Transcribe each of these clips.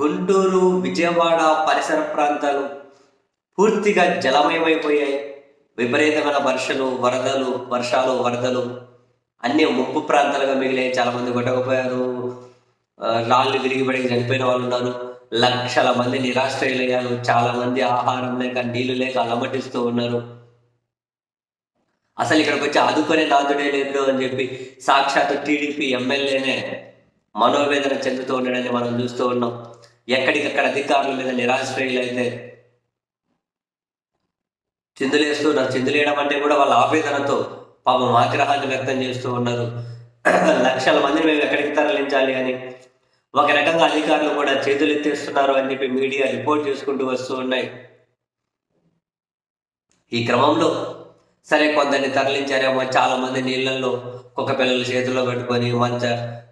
గుంటూరు విజయవాడ పరిసర ప్రాంతాలు పూర్తిగా జలమయమైపోయాయి. విపరీతమైన వర్షాలు వరదలు వర్షాలు వరదలు. అన్ని ముప్పు ప్రాంతాలుగా మిగిలాయి. చాలామంది కొట్టకపోయారు. రాళ్ళు విరిగిపడి చనిపోయిన వాళ్ళు ఉన్నారు. లక్షల మంది నిరాశ్రయులయ్యారు. చాలా మంది ఆహారం లేక నీళ్ళు లేక అలమటిస్తూ ఉన్నారు. అసలు ఇక్కడికి వచ్చి ఆదుకునే నాదుడే లేదు అని చెప్పి సాక్షాత్ టీడీపీ ఎమ్మెల్యేనే మనోవేదన చెందుతూ ఉండడాన్ని మనం చూస్తూ ఉన్నాం. ఎక్కడికక్కడ అధికారుల మీద చిందులేస్తూ చిందులేస్తున్నారు చిందులేయడం అంటే కూడా వాళ్ళ ఆవేదనతో పాపం ఆగ్రహాన్ని వ్యక్తం చేస్తూ ఉన్నారు. లక్షల మందిని మేము ఎక్కడికి తరలించాలి అని. ఒక రకంగా అధికారులు కూడా చేతులు ఎత్తేస్తున్నారు అని చెప్పి మీడియా రిపోర్ట్ చేసుకుంటూ వస్తూ ఉన్నాయి. ఈ క్రమంలో సరే కొందరిని తరలించారేమో చాలా మంది నీళ్ళల్లో కుక్క పిల్లలు చేతిలో పెట్టుకొని మంచ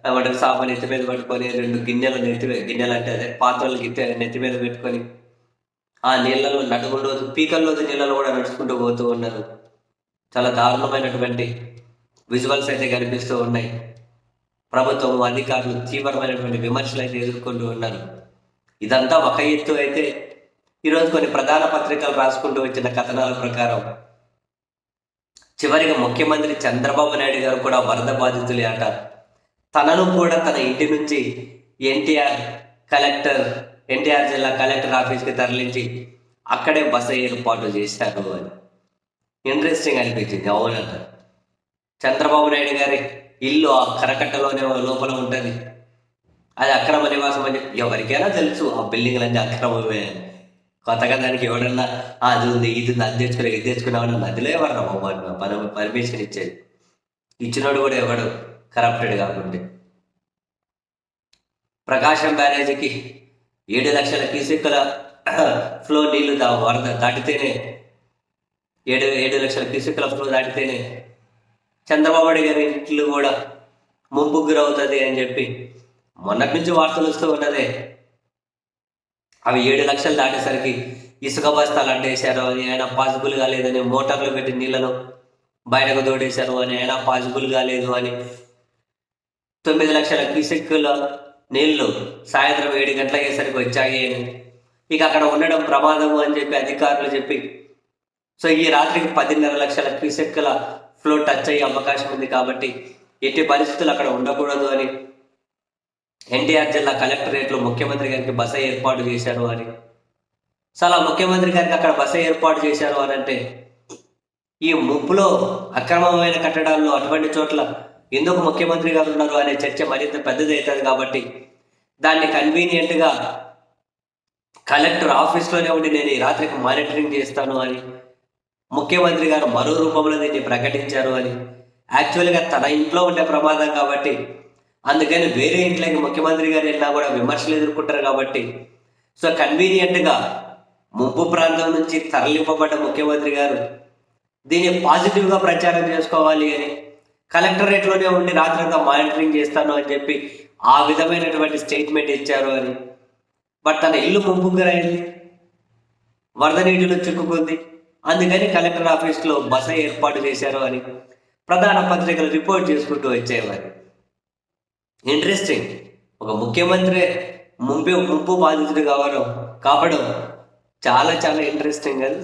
ఏమంటారు సాప నెత్తి మీద పెట్టుకొని రెండు గిన్నెలు నెత్తి గిన్నెలు అంటే అదే పాత్రలు గిట్టె నెత్తి మీద పెట్టుకొని ఆ నీళ్ళలో నడుకుంటూ పీకల్లోది నీళ్ళలో కూడా నడుచుకుంటూ పోతూ ఉన్నారు. చాలా దారుణమైనటువంటి విజువల్స్ అయితే కనిపిస్తూ ఉన్నాయి. ప్రభుత్వం అధికారులు తీవ్రమైనటువంటి విమర్శలు అయితే ఎదుర్కొంటూ ఉన్నారు. ఇదంతా ఒక ఎత్తు అయితే ఈరోజు కొన్ని ప్రధాన పత్రికలు రాసుకుంటూ వచ్చిన కథనాల ప్రకారం చివరిగా ముఖ్యమంత్రి చంద్రబాబు నాయుడు గారు కూడా వరద బాధితులే అంటారు తనను కూడా తన ఇంటి నుంచి ఎన్టీఆర్ కలెక్టర్ ఎన్టీఆర్ జిల్లా కలెక్టర్ ఆఫీస్కి తరలించి అక్కడే బస ఏర్పాటు చేశారు అని. ఇంట్రెస్టింగ్ అనిపించింది అవునంట చంద్రబాబు నాయుడు గారి ఇల్లు ఆ కరకట్టలోనే లోపల ఉంటుంది. అది అక్రమ నివాసం అని చెప్పి ఎవరికైనా తెలుసు ఆ బిల్డింగ్లన్నీ అక్రమమే కొత్తగా దానికి ఎవడన్నా అది ఉంది ఇది ఉంది అది తెచ్చుకుని ఇది తెచ్చుకున్నామని మధ్యలో ఎవరన్నా మనం పర్మిషన్ ఇచ్చేది. ఇచ్చినోడు కూడా ఎవడు? కరప్టెడ్ కాకుంటే ప్రకాశం బ్యారేజీకి ఏడు లక్షల క్యూసెక్కుల ఫ్లో నీళ్ళు దా వరద దాటితేనే ఏడు ఏడు లక్షల క్యూసెక్కుల ఫ్లో దాటితేనే చంద్రబాబు గారి ఇంట్లో కూడా ముంపుకు గురవుతుంది అని చెప్పి మొన్నటి నుంచి వార్తలు వస్తూ ఉన్నదే. అవి ఏడు లక్షలు దాటేసరికి ఇసుక బస్తాలు అడ్డేశారు అని అయినా పాసిబుల్ కాలేదని మోటార్లు పెట్టి నీళ్ళను బయటకు తోడేశారు అని అయినా పాసిబుల్ కాలేదు అని. తొమ్మిది లక్షల క్యూసెక్కుల నీళ్ళు సాయంత్రం ఏడు గంటల అయ్యేసరికి వచ్చాయి అని. ఇక అక్కడ ఉండడం ప్రమాదము అని చెప్పి అధికారులు చెప్పి సో ఈ రాత్రికి పదిన్నర లక్షల క్యూసెక్కుల ఫ్లో టచ్ అయ్యే అవకాశం ఉంది కాబట్టి ఎట్టి పరిస్థితులు అక్కడ ఉండకూడదు అని ఎన్టీఆర్ జిల్లా కలెక్టరేట్లో ముఖ్యమంత్రి గారికి బస ఏర్పాటు చేశారు అని. సో అలా ముఖ్యమంత్రి గారికి అక్కడ బస ఏర్పాటు చేశారు అని అంటే ఈ ముప్పులో అక్రమమైన కట్టడాల్లో అటువంటి చోట్ల ఎందుకు ముఖ్యమంత్రి గారు ఉన్నారు అనే చర్చ మరింత పెద్దది అవుతుంది కాబట్టి దాన్ని కన్వీనియంట్గా కలెక్టర్ ఆఫీస్లోనే ఉండి నేను ఈ రాత్రికి మానిటరింగ్ చేస్తాను అని ముఖ్యమంత్రి గారు మరో రూపంలో దీన్ని ప్రకటించారు అని. యాక్చువల్గా తన ఇంట్లో ఉండే ప్రమాదం కాబట్టి అందుకని వేరే ఇంట్లోకి ముఖ్యమంత్రి గారు వెళ్ళినా కూడా విమర్శలు ఎదుర్కొంటారు కాబట్టి. సో కన్వీనియంట్గా ముంపు ప్రాంతం నుంచి తరలింపబడ్డ ముఖ్యమంత్రి గారు దీన్ని పాజిటివ్గా ప్రచారం చేసుకోవాలి అని కలెక్టరేట్లోనే ఉండి రాత్రంతా మానిటరింగ్ చేస్తాను అని చెప్పి ఆ విధమైనటువంటి స్టేట్మెంట్ ఇచ్చారు అని. బట్ తన ఇల్లు ముంపుకు అయింది వరద నీటిలో చిక్కుకుంది. అందుకని కలెక్టర్ ఆఫీస్లో బస ఏర్పాటు చేశారు అని ప్రధాన పత్రికలు రిపోర్ట్ చేసుకుంటూ వచ్చేవారు. ఇంట్రెస్టింగ్ ఒక ముఖ్యమంత్రి ముంపు ముంపు బాధితుడు కావడం కాపడం చాలా చాలా ఇంట్రెస్టింగ్ అది